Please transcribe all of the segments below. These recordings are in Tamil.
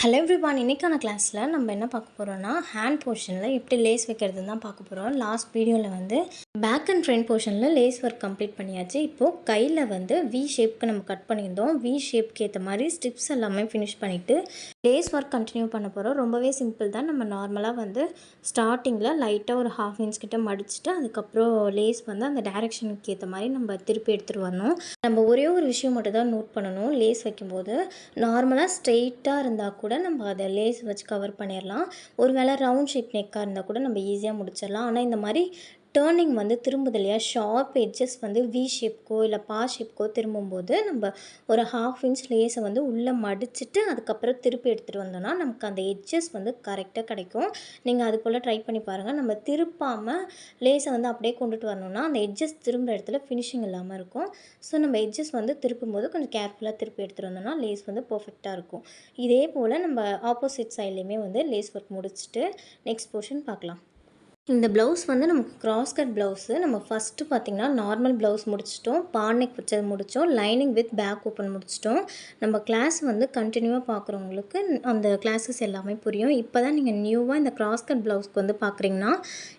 ஹலோ எவ்ரிவான் இன்றைக்கான கிளாஸில் நம்ம என்ன பார்க்க போகிறோம்னா ஹேண்ட் போர்ஷனில் எப்படி லேஸ் வைக்கிறதுன்னு தான் பார்க்க போகிறோம் லாஸ்ட் வீடியோவில் வந்து பேக் அண்ட் ஃப்ரண்ட் போர்ஷனில் லேஸ் ஒர்க் கம்ப்ளீட் பண்ணியாச்சு. இப்போது கையில் வந்து வி ஷேப்க்கு நம்ம கட் பண்ணியிருந்தோம். வி ஷேப்க்கு ஏற்ற மாதிரி ஸ்டிப்ஸ் எல்லாமே ஃபினிஷ் பண்ணிவிட்டு லேஸ் ஒர்க் கண்டினியூ பண்ண போகிறோம் ரொம்பவே சிம்பிள் தான். நம்ம நார்மலாக வந்து ஸ்டார்டிங்கில் லைட்டாக ஒரு ஹாஃப் இன்ச் கிட்ட மடிச்சுட்டு அதுக்கப்புறம் லேஸ் வந்து அந்த டேரெக்ஷனுக்கு ஏற்ற மாதிரி நம்ம திருப்பி எடுத்துகிட்டு வரணும். நம்ம ஒரே ஒரு விஷயம் மட்டும் தான் நோட் பண்ணணும். லேஸ் வைக்கும்போது நார்மலாக ஸ்ட்ரெயிட்டாக இருந்தால் கூட கூட நம்ம அதை லேஸ் வச்சு கவர் பண்ணிடலாம் ஒரு வேளை ரவுண்ட் ஷேப் நெக்காக இருந்தால் கூட நம்ம ஈஸியாக முடிச்சிடலாம் ஆனால் இந்த மாதிரி டேர்னிங் வந்து திரும்புது இல்லையா ஷார்ப் எட்ஜஸ் வந்து வி ஷேப்க்கோ இல்லை பா ஷேப்க்கோ திரும்பும்போது நம்ம ஒரு ஹாஃப் இன்ச் லேஸை வந்து உள்ளே மடிச்சுட்டு அதுக்கப்புறம் திருப்பி எடுத்துகிட்டு வந்தோம்னா நமக்கு அந்த எட்ஜஸ் வந்து கரெக்டாக கிடைக்கும். நீங்கள் அது போல் ட்ரை பண்ணி பாருங்கள் நம்ம திருப்பாமல் லேஸை வந்து அப்படியே கொண்டுட்டு வரணும்னா அந்த எட்ஜஸ் திரும்ப இடத்துல ஃபினிஷிங் இல்லாமல் இருக்கும். ஸோ நம்ம எட்ஜஸ் வந்து திருப்பும் போது கொஞ்சம் கேர்ஃபுல்லாக திருப்பி எடுத்துகிட்டு வந்தோம்னா லேஸ் வந்து பர்ஃபெக்டாக இருக்கும். இதே போல் நம்ம ஆப்போசிட் சைட்லேயுமே வந்து லேஸ் ஒர்க் முடிச்சுட்டு நெக்ஸ்ட் போர்ஷன் பார்க்கலாம். இந்த ப்ளவுஸ் வந்து நமக்கு கிராஸ் கட் ப்ளவுஸு நம்ம ஃபஸ்ட்டு பார்த்திங்கன்னா நார்மல் ப்ளவுஸ் முடிச்சிட்டோம். பாட்னெக் வச்சது முடித்தோம் லைனிங் வித் பேக் ஓப்பன் முடிச்சிட்டோம். நம்ம கிளாஸ் வந்து கண்டினியூவாக பார்க்குறவங்களுக்கு அந்த கிளாஸஸ் எல்லாமே புரியும். இப்போ தான் நீங்கள் நியூவாக இந்த கிராஸ் கட் ப்ளவுஸ்க்கு வந்து பார்க்குறீங்கன்னா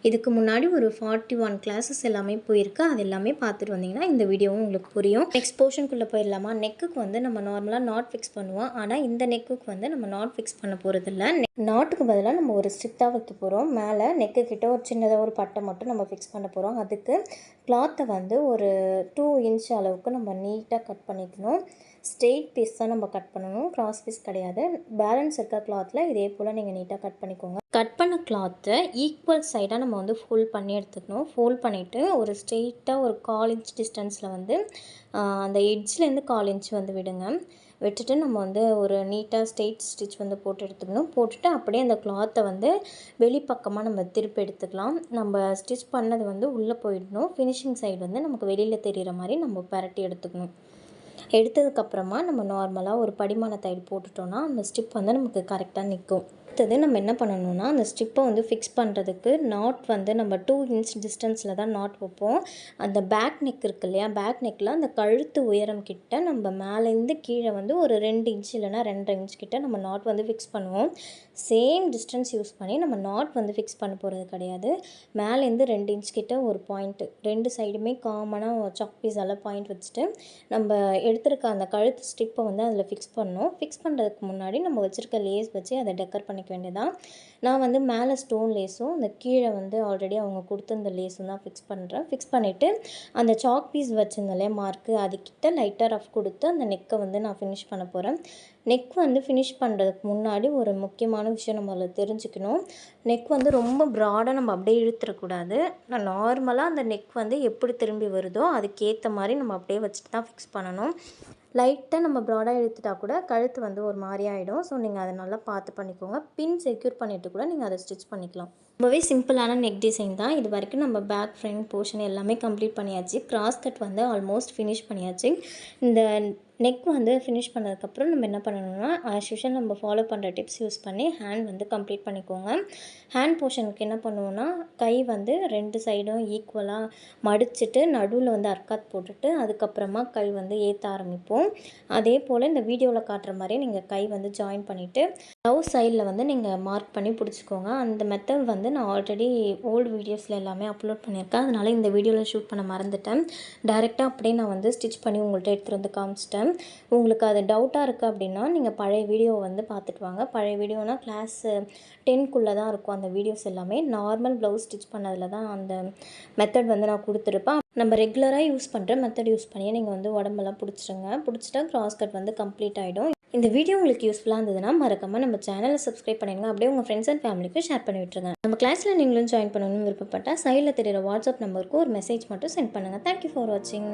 இதுக்கு முன்னாடி ஒரு ஃபார்ட்டி ஒன் கிளாஸஸ் எல்லாமே போயிருக்கு. அது எல்லாமே பார்த்துட்டு வந்தீங்கன்னா இந்த வீடியோவும் உங்களுக்கு புரியும். நெக்ஸ்ட் போர்ஷனுக்குள்ளே போயிடலாமா? நெக்குக்கு வந்து நம்ம நார்மலாக நாட் ஃபிக்ஸ் பண்ணுவோம். ஆனால் இந்த நெக்குக்கு வந்து நம்ம நாட் ஃபிக்ஸ் பண்ண போகிறதில்ல நாட்டுக்கு பதிலாக நம்ம ஒரு ஸ்ட்ரிப் தான் வைக்க போகிறோம் மேலே நெக்கு கிட்ட ஒரு சின்னதாக ஒரு பட்டை மட்டும் நம்ம ஃபிக்ஸ் பண்ண போகிறோம் அதுக்கு கிளாத்தை வந்து ஒரு டூ இன்ச் அளவுக்கு நம்ம நீட்டாக கட் பண்ணிக்கணும். ஸ்ட்ரெயிட் பீஸ் தான் நம்ம கட் பண்ணணும். கிராஸ் பீஸ் கிடையாது. பேலன்ஸ் இருக்க கிளாத்தில் இதே போல் நீங்கள் நீட்டாக கட் பண்ணிக்கோங்க. கட் பண்ண கிளாத்தை ஈக்குவல் சைடாக நம்ம வந்து ஃபோல்ட் பண்ணி எடுத்துக்கணும். ஃபோல்ட் பண்ணிவிட்டு ஒரு ஸ்ட்ரெயிட்டாக ஒரு கால் இன்ச் டிஸ்டன்ஸில் வந்து அந்த எட்ஜ்லேருந்து கால் இன்ச் வந்து விடுங்க. விட்டுட்டு நம்ம வந்து ஒரு நீட்டாக ஸ்ட்ரெயிட் ஸ்டிச் வந்து போட்டு எடுத்துக்கணும். போட்டுட்டு அப்படியே அந்த கிளாத்தை வந்து வெளிப்பக்கமாக நம்ம திருப்பி எடுத்துக்கலாம். நம்ம ஸ்டிச் பண்ணது வந்து உள்ளே போயிடணும். ஃபினிஷிங் சைடு வந்து நமக்கு வெளியில் தெரிகிற மாதிரி நம்ம பரட்டி எடுத்துக்கணும். எடுத்ததுக்கப்புறமா நம்ம நார்மலாக ஒரு படிமான தையல் போட்டுட்டோன்னா அந்த ஸ்டிப் வந்து நமக்கு கரெக்டாக நிற்கும். அடுத்தது நம்ம என்ன பண்ணணும்னா அந்த ஸ்டிப்பை வந்து ஃபிக்ஸ் பண்ணுறதுக்கு நாட் வந்து நம்ம டூ இன்ச் டிஸ்டன்ஸில் தான் நாட் வைப்போம். அந்த பேக் நெக் இருக்கு இல்லையா? பேக் நெக்கில் அந்த கழுத்து உயரம் கிட்ட நம்ம மேலேருந்து கீழே வந்து ஒரு ரெண்டு இன்ச் இல்லைனா ரெண்டரை இன்ச் கிட்ட நம்ம நாட் வந்து ஃபிக்ஸ் பண்ணுவோம். சேம் டிஸ்டன்ஸ் யூஸ் பண்ணி நம்ம நாட் வந்து ஃபிக்ஸ் பண்ண போகிறது கிடையாது. மேலேருந்து ரெண்டு இன்ச் கிட்ட ஒரு பாயிண்ட்டு ரெண்டு சைடுமே காமனாக சாக் பீஸால் பாயிண்ட் வச்சுட்டு நம்ம எடுத்திருக்க அந்த கழுத்து ஸ்டிப்பை வந்து அதில் ஃபிக்ஸ் பண்ணோம் ஃபிக்ஸ் பண்ணுறதுக்கு முன்னாடி நம்ம வச்சுருக்க லேஸ் வச்சு அதை டெக்கர் பண்ணி பண்ணிக்க வேண்டியதான் நான் வந்து மேலே ஸ்டோன் லேஸும் இந்த கீழே வந்து ஆல்ரெடி அவங்க கொடுத்துருந்த லேஸும் தான் ஃபிக்ஸ் பண்ணுறேன் ஃபிக்ஸ் பண்ணிவிட்டு அந்த சாக் பீஸ் வச்சுருந்தாலே மார்க்கு அதுக்கிட்ட லைட்டாக ரஃப் கொடுத்து அந்த நெக்கை வந்து நான் ஃபினிஷ் பண்ண போகிறேன் நெக் வந்து ஃபினிஷ் பண்ணுறதுக்கு முன்னாடி ஒரு முக்கியமான விஷயம் நம்ம அதில் தெரிஞ்சுக்கணும். நெக் வந்து ரொம்ப ப்ராடாக நம்ம அப்படியே இழுத்துடக்கூடாது நான் நார்மலாக அந்த நெக் வந்து எப்படி திரும்பி வருதோ அதுக்கேற்ற மாதிரி நம்ம அப்படியே வச்சுட்டு தான் ஃபிக்ஸ் பண்ணணும். லைட்டாக நம்ம ப்ராடாக இழுத்துட்டா கூட கழுத்து வந்து ஒரு மாதிரி ஆகிடும் ஸோ நீங்கள் அதை நல்லா பார்த்து பண்ணிக்கோங்க. பின் செக்யூர் பண்ணிவிட்டு கூட நீங்கள் அதை ஸ்டிச் பண்ணிக்கலாம். ரொம்பவே சிம்பிளான நெக் டிசைன் தான். இது வரைக்கும் நம்ம பேக் ஃப்ரண்ட் போர்ஷன் எல்லாமே கம்ப்ளீட் பண்ணியாச்சு. கிராஸ் கட் வந்து ஆல்மோஸ்ட் ஃபினிஷ் பண்ணியாச்சு. இந்த நெக் வந்து ஃபினிஷ் பண்ணதுக்கப்புறம் நம்ம என்ன பண்ணணும்னா ஆஸ் யூஷுவல் நம்ம ஃபாலோ பண்ணுற டிப்ஸ் யூஸ் பண்ணி ஹேண்ட் வந்து கம்ப்ளீட் பண்ணிக்கோங்க. ஹேண்ட் போர்ஷனுக்கு என்ன பண்ணுவோன்னா கை வந்து ரெண்டு சைடும் ஈக்குவலாக மடிச்சுட்டு நடுவில் வந்து அர்க்காத் போட்டுட்டு அதுக்கப்புறமா கை வந்து ஏற்ற ஆரம்பிப்போம். அதே போல் இந்த வீடியோவில் காட்டுற மாதிரி நீங்கள் கை வந்து ஜாயின் பண்ணிவிட்டு லவ் சைடில் வந்து நீங்கள் மார்க் பண்ணி பிடிச்சிக்கோங்க. அந்த மெத்தட் வந்து நான் ஆல்ரெடி ஓல்டு வீடியோஸில் எல்லாமே அப்லோட் பண்ணியிருக்கேன். அதனால் இந்த வீடியோவில் ஷூட் பண்ண மறந்துட்டேன். டேரெக்டாக அப்படியே நான் வந்து ஸ்டிச் பண்ணி உங்கள்கிட்ட எடுத்துகிட்டு வந்து காமிச்சிட்டேன். உங்களுக்கு அது டவுட்டாக இருக்குது அப்படின்னா நீங்கள் பழைய வீடியோ வந்து பார்த்துட்டு வாங்க. பழைய வீடியோனால் கிளாஸ் டென்க்குள்ளே தான் இருக்கும் அந்த வீடியோஸ் எல்லாமே. நார்மல் ப்ளவுஸ் ஸ்டிச் பண்ணதில் தான் அந்த மெத்தட் வந்து நான் கொடுத்துருப்பேன். நம்ம ரெகுலராக யூஸ் பண்ணுற மெத்தட் யூஸ் பண்ணியே நீங்கள் வந்து உடம்பெல்லாம் பிடிச்சிருங்க. பிடிச்சிட்டா கிராஸ் கட் வந்து கம்ப்ளீட் ஆகிடும் இந்த வீடியோ உங்களுக்கு யூஸ்ஃபுல்லாக இருந்ததுன்னா மறக்காமல் நம்ம சேனலை சப்ஸ்கிரைப் பண்ணிடுங்க. அப்படியே உங்கள் ஃப்ரெண்ட்ஸ் அண்ட் ஃபேமிலிக்கு ஷேர் பண்ணி விட்டுருங்க. நம்ம கிளாஸில் நீங்களும் ஜாயின் பண்ணணும்னு விருப்பப்பட்டால் சைடில் தெரிகிற வாட்ஸ்அப் நம்பருக்கு ஒரு மெசேஜ் மட்டும் சென்ட் பண்ணுங்கள் தேங்க்யூ ஃபார் வாட்சிங்